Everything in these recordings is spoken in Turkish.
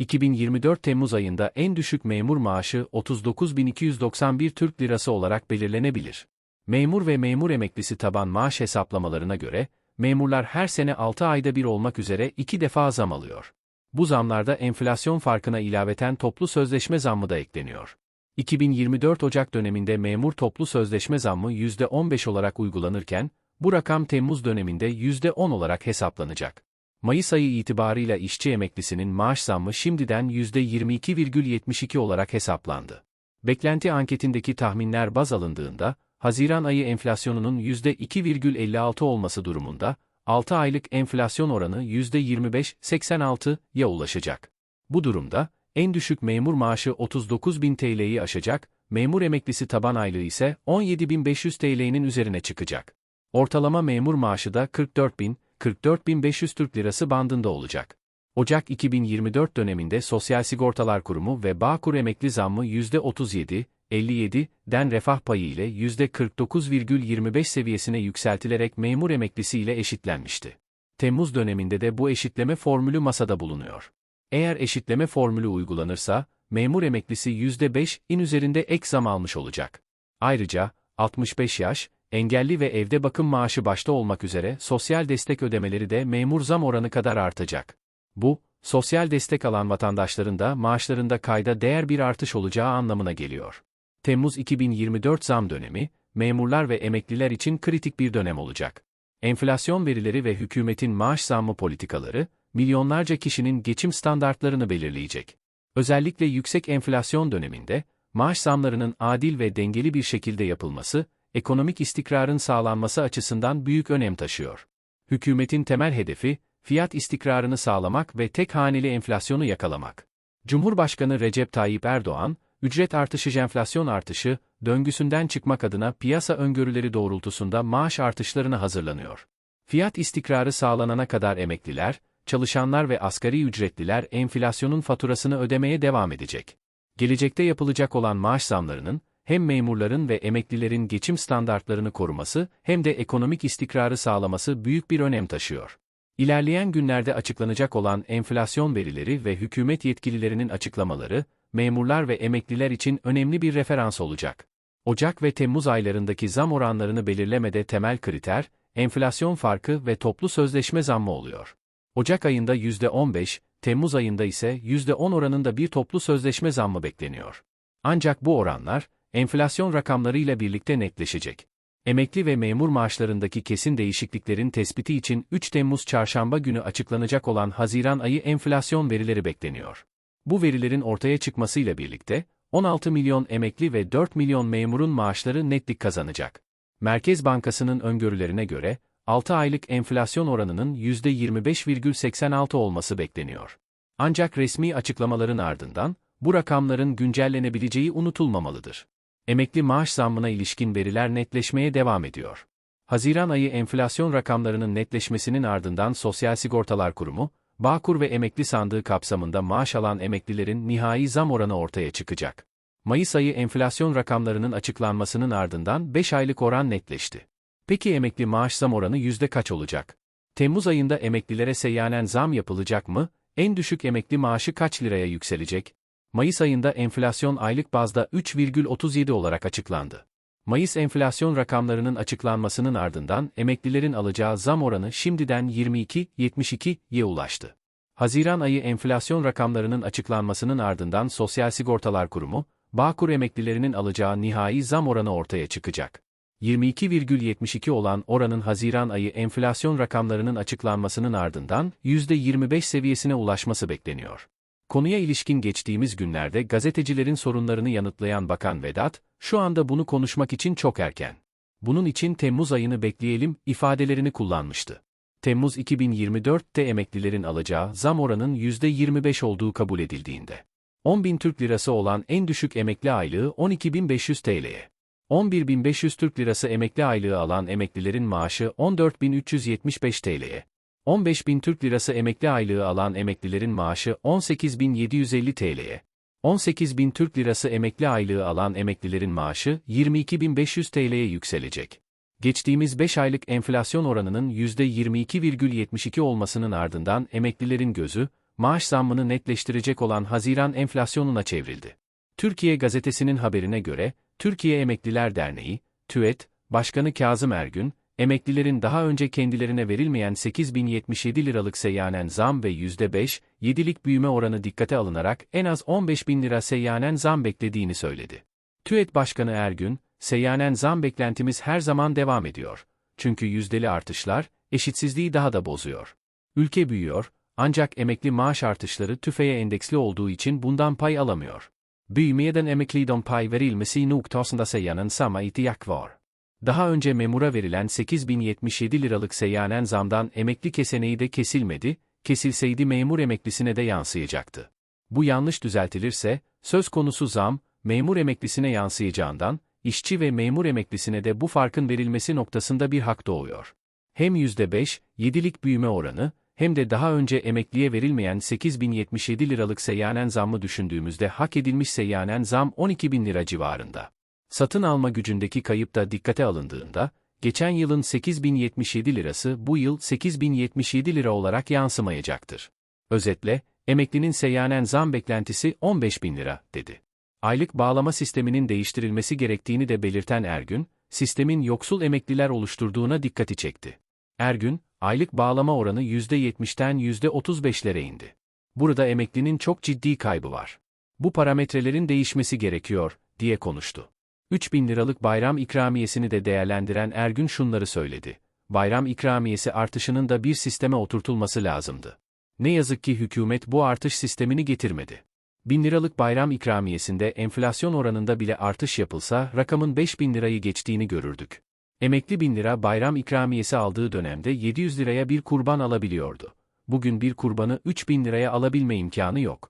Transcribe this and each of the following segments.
2024 Temmuz ayında en düşük memur maaşı 39.291 Türk Lirası olarak belirlenebilir. Memur ve memur emeklisi taban maaş hesaplamalarına göre, memurlar her sene 6 ayda bir olmak üzere 2 defa zam alıyor. Bu zamlarda enflasyon farkına ilaveten toplu sözleşme zammı da ekleniyor. 2024 Ocak döneminde memur toplu sözleşme zammı %15 olarak uygulanırken, bu rakam Temmuz döneminde %10 olarak hesaplanacak. Mayıs ayı itibarıyla işçi emeklisinin maaş zammı şimdiden %22,72 olarak hesaplandı. Beklenti anketindeki tahminler baz alındığında, Haziran ayı enflasyonunun %2,56 olması durumunda, 6 aylık enflasyon oranı %25,86'ya ulaşacak. Bu durumda, en düşük memur maaşı 39.000 TL'yi aşacak, memur emeklisi taban aylığı ise 17.500 TL'nin üzerine çıkacak. Ortalama memur maaşı da 44.000, 44.500 Türk Lirası bandında olacak. Ocak 2024 döneminde Sosyal Sigortalar Kurumu ve Bağkur emekli zammı %37, 57'den refah payı ile %49,25 seviyesine yükseltilerek memur emeklisi ile eşitlenmişti. Temmuz döneminde de bu eşitleme formülü masada bulunuyor. Eğer eşitleme formülü uygulanırsa, memur emeklisi %5'in üzerinde ek zam almış olacak. Ayrıca, 65 yaş, engelli ve evde bakım maaşı başta olmak üzere sosyal destek ödemeleri de memur zam oranı kadar artacak. Bu, sosyal destek alan vatandaşların da maaşlarında kayda değer bir artış olacağı anlamına geliyor. Temmuz 2024 zam dönemi, memurlar ve emekliler için kritik bir dönem olacak. Enflasyon verileri ve hükümetin maaş zammı politikaları, milyonlarca kişinin geçim standartlarını belirleyecek. Özellikle yüksek enflasyon döneminde, maaş zamlarının adil ve dengeli bir şekilde yapılması, ekonomik istikrarın sağlanması açısından büyük önem taşıyor. Hükümetin temel hedefi, fiyat istikrarını sağlamak ve tek haneli enflasyonu yakalamak. Cumhurbaşkanı Recep Tayyip Erdoğan, ücret artışı enflasyon artışı, döngüsünden çıkmak adına piyasa öngörüleri doğrultusunda maaş artışlarına hazırlanıyor. Fiyat istikrarı sağlanana kadar emekliler, çalışanlar ve asgari ücretliler enflasyonun faturasını ödemeye devam edecek. Gelecekte yapılacak olan maaş zamlarının, hem memurların ve emeklilerin geçim standartlarını koruması hem de ekonomik istikrarı sağlaması büyük bir önem taşıyor. İlerleyen günlerde açıklanacak olan enflasyon verileri ve hükümet yetkililerinin açıklamaları, memurlar ve emekliler için önemli bir referans olacak. Ocak ve Temmuz aylarındaki zam oranlarını belirlemede temel kriter, enflasyon farkı ve toplu sözleşme zammı oluyor. Ocak ayında %15, Temmuz ayında ise %10 oranında bir toplu sözleşme zammı bekleniyor. Ancak bu oranlar, enflasyon rakamlarıyla birlikte netleşecek. Emekli ve memur maaşlarındaki kesin değişikliklerin tespiti için 3 Temmuz çarşamba günü açıklanacak olan Haziran ayı enflasyon verileri bekleniyor. Bu verilerin ortaya çıkmasıyla birlikte, 16 milyon emekli ve 4 milyon memurun maaşları netlik kazanacak. Merkez Bankası'nın öngörülerine göre, 6 aylık enflasyon oranının %25,86 olması bekleniyor. Ancak resmi açıklamaların ardından, bu rakamların güncellenebileceği unutulmamalıdır. Emekli maaş zammına ilişkin veriler netleşmeye devam ediyor. Haziran ayı enflasyon rakamlarının netleşmesinin ardından Sosyal Sigortalar Kurumu, Bağkur ve emekli sandığı kapsamında maaş alan emeklilerin nihai zam oranı ortaya çıkacak. Mayıs ayı enflasyon rakamlarının açıklanmasının ardından 5 aylık oran netleşti. Peki emekli maaş zam oranı yüzde kaç olacak? Temmuz ayında emeklilere seyyanen zam yapılacak mı? En düşük emekli maaşı kaç liraya yükselecek? Mayıs ayında enflasyon aylık bazda 3,37 olarak açıklandı. Mayıs enflasyon rakamlarının açıklanmasının ardından emeklilerin alacağı zam oranı şimdiden 22.72'ye ulaştı. Haziran ayı enflasyon rakamlarının açıklanmasının ardından Sosyal Sigortalar Kurumu, Bağkur emeklilerinin alacağı nihai zam oranı ortaya çıkacak. 22,72 olan oranın Haziran ayı enflasyon rakamlarının açıklanmasının ardından %25 seviyesine ulaşması bekleniyor. Konuya ilişkin geçtiğimiz günlerde gazetecilerin sorunlarını yanıtlayan Bakan Vedat, şu anda bunu konuşmak için çok erken. Bunun için Temmuz ayını bekleyelim ifadelerini kullanmıştı. Temmuz 2024'te emeklilerin alacağı zam oranın %25 olduğu kabul edildiğinde. 10.000 Türk Lirası olan en düşük emekli aylığı 12.500 TL'ye. 11.500 Türk Lirası emekli aylığı alan emeklilerin maaşı 14.375 TL'ye. 15.000 Türk Lirası emekli aylığı alan emeklilerin maaşı 18.750 TL'ye. 18.000 Türk Lirası emekli aylığı alan emeklilerin maaşı 22.500 TL'ye yükselecek. Geçtiğimiz 5 aylık enflasyon oranının %22,72 olmasının ardından emeklilerin gözü, maaş zammını netleştirecek olan Haziran enflasyonuna çevrildi. Türkiye gazetesinin haberine göre, Türkiye Emekliler Derneği, TÜET, Başkanı Kazım Ergün, emeklilerin daha önce kendilerine verilmeyen 8077 liralık seyyanen zam ve %5, 7'lik büyüme oranı dikkate alınarak en az 15 bin lira seyyanen zam beklediğini söyledi. TÜET Başkanı Ergün, seyyanen zam beklentimiz her zaman devam ediyor. Çünkü yüzdeli artışlar, eşitsizliği daha da bozuyor. Ülke büyüyor, ancak emekli maaş artışları tüfeğe endeksli olduğu için bundan pay alamıyor. Büyümeyeden emekliden pay verilmesi noktasında seyyanen sama ihtiyaç var. Daha önce memura verilen 8077 liralık seyyanen zamdan emekli keseneği de kesilmedi, kesilseydi memur emeklisine de yansıyacaktı. Bu yanlış düzeltilirse, söz konusu zam, memur emeklisine yansıyacağından, işçi ve memur emeklisine de bu farkın verilmesi noktasında bir hak doğuyor. Hem %5, 7'lik büyüme oranı, hem de daha önce emekliye verilmeyen 8077 liralık seyyanen zammı düşündüğümüzde hak edilmiş seyyanen zam 12 bin lira civarında. Satın alma gücündeki kayıp da dikkate alındığında, geçen yılın 8077 lirası bu yıl 8077 lira olarak yansımayacaktır. Özetle, emeklinin seyyanen zam beklentisi 15 bin lira, dedi. Aylık bağlama sisteminin değiştirilmesi gerektiğini de belirten Ergün, sistemin yoksul emekliler oluşturduğuna dikkati çekti. Ergün, aylık bağlama oranı %70'ten %35'lere indi. Burada emeklinin çok ciddi kaybı var. Bu parametrelerin değişmesi gerekiyor, diye konuştu. 3000 liralık bayram ikramiyesini de değerlendiren Ergün şunları söyledi. Bayram ikramiyesi artışının da bir sisteme oturtulması lazımdı. Ne yazık ki hükümet bu artış sistemini getirmedi. 1000 liralık bayram ikramiyesinde enflasyon oranında bile artış yapılsa rakamın 5000 lirayı geçtiğini görürdük. Emekli 1000 lira bayram ikramiyesi aldığı dönemde 700 liraya bir kurban alabiliyordu. Bugün bir kurbanı 3000 liraya alabilme imkanı yok.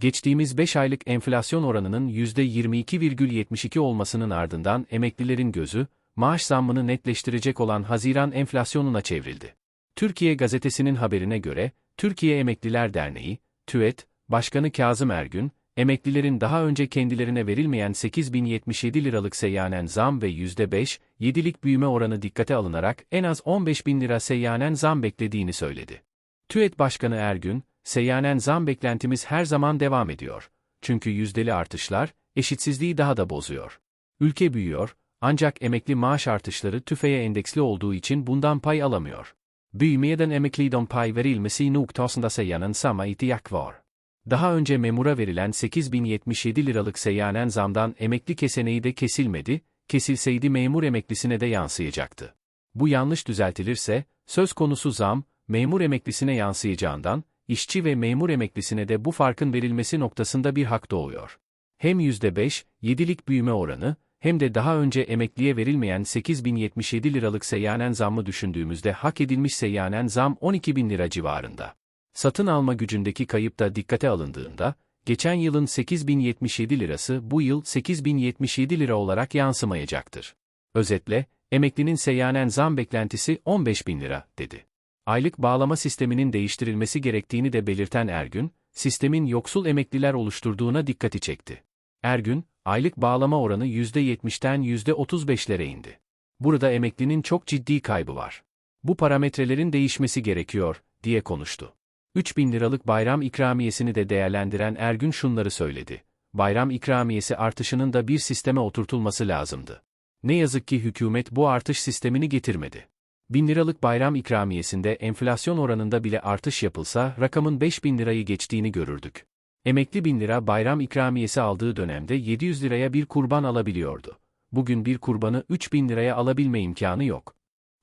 Geçtiğimiz 5 aylık enflasyon oranının %22,72 olmasının ardından emeklilerin gözü, maaş zammını netleştirecek olan Haziran enflasyonuna çevrildi. Türkiye gazetesinin haberine göre, Türkiye Emekliler Derneği, TÜET, Başkanı Kazım Ergün, emeklilerin daha önce kendilerine verilmeyen 8077 liralık seyyanen zam ve %5, 7'lik büyüme oranı dikkate alınarak en az 15 bin lira seyyanen zam beklediğini söyledi. TÜET Başkanı Ergün, seyyanen zam beklentimiz her zaman devam ediyor. Çünkü yüzdeli artışlar, eşitsizliği daha da bozuyor. Ülke büyüyor, ancak emekli maaş artışları tüfeğe endeksli olduğu için bundan pay alamıyor. Büyümeyeden emekliden pay verilmesi noktasında seyyanen sama ihtiyaç var. Daha önce memura verilen 8077 liralık seyyanen zamdan emekli keseneği de kesilmedi, kesilseydi memur emeklisine de yansıyacaktı. Bu yanlış düzeltilirse, söz konusu zam, memur emeklisine yansıyacağından, işçi ve memur emeklisine de bu farkın verilmesi noktasında bir hak doğuyor. Hem %5, 7'lik büyüme oranı, hem de daha önce emekliye verilmeyen 8077 liralık seyyanen zammı düşündüğümüzde hak edilmiş seyyanen zam 12 bin lira civarında. Satın alma gücündeki kayıp da dikkate alındığında, geçen yılın 8077 lirası bu yıl 8077 lira olarak yansımayacaktır. Özetle, emeklinin seyyanen zam beklentisi 15 bin lira, dedi. Aylık bağlama sisteminin değiştirilmesi gerektiğini de belirten Ergün, sistemin yoksul emekliler oluşturduğuna dikkati çekti. Ergün, aylık bağlama oranı %70'ten %35'lere indi. Burada emeklinin çok ciddi kaybı var. Bu parametrelerin değişmesi gerekiyor, diye konuştu. 3000 liralık bayram ikramiyesini de değerlendiren Ergün şunları söyledi. Bayram ikramiyesi artışının da bir sisteme oturtulması lazımdı. Ne yazık ki hükümet bu artış sistemini getirmedi. 1000 liralık bayram ikramiyesinde enflasyon oranında bile artış yapılsa rakamın 5000 lirayı geçtiğini görürdük. Emekli 1000 lira bayram ikramiyesi aldığı dönemde 700 liraya bir kurban alabiliyordu. Bugün bir kurbanı 3000 liraya alabilme imkanı yok.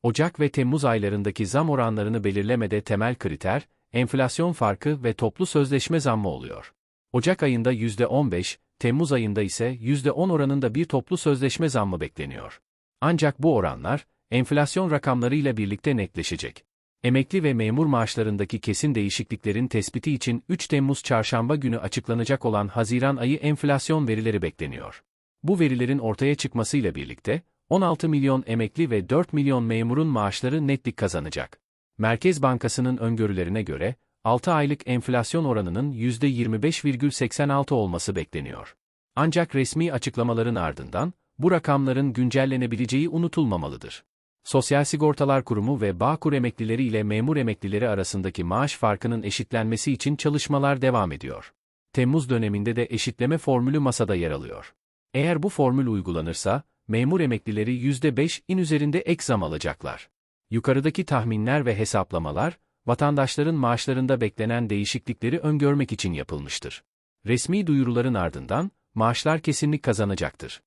Ocak ve Temmuz aylarındaki zam oranlarını belirlemede temel kriter, enflasyon farkı ve toplu sözleşme zammı oluyor. Ocak ayında %15, Temmuz ayında ise %10 oranında bir toplu sözleşme zammı bekleniyor. Ancak bu oranlar, enflasyon rakamlarıyla birlikte netleşecek. Emekli ve memur maaşlarındaki kesin değişikliklerin tespiti için 3 Temmuz çarşamba günü açıklanacak olan Haziran ayı enflasyon verileri bekleniyor. Bu verilerin ortaya çıkmasıyla birlikte, 16 milyon emekli ve 4 milyon memurun maaşları netlik kazanacak. Merkez Bankası'nın öngörülerine göre, 6 aylık enflasyon oranının %25,86 olması bekleniyor. Ancak resmi açıklamaların ardından, bu rakamların güncellenebileceği unutulmamalıdır. Sosyal Sigortalar Kurumu ve Bağkur emeklileri ile memur emeklileri arasındaki maaş farkının eşitlenmesi için çalışmalar devam ediyor. Temmuz döneminde de eşitleme formülü masada yer alıyor. Eğer bu formül uygulanırsa, memur emeklileri %5'in üzerinde ek zam alacaklar. Yukarıdaki tahminler ve hesaplamalar, vatandaşların maaşlarında beklenen değişiklikleri öngörmek için yapılmıştır. Resmi duyuruların ardından, maaşlar kesinlik kazanacaktır.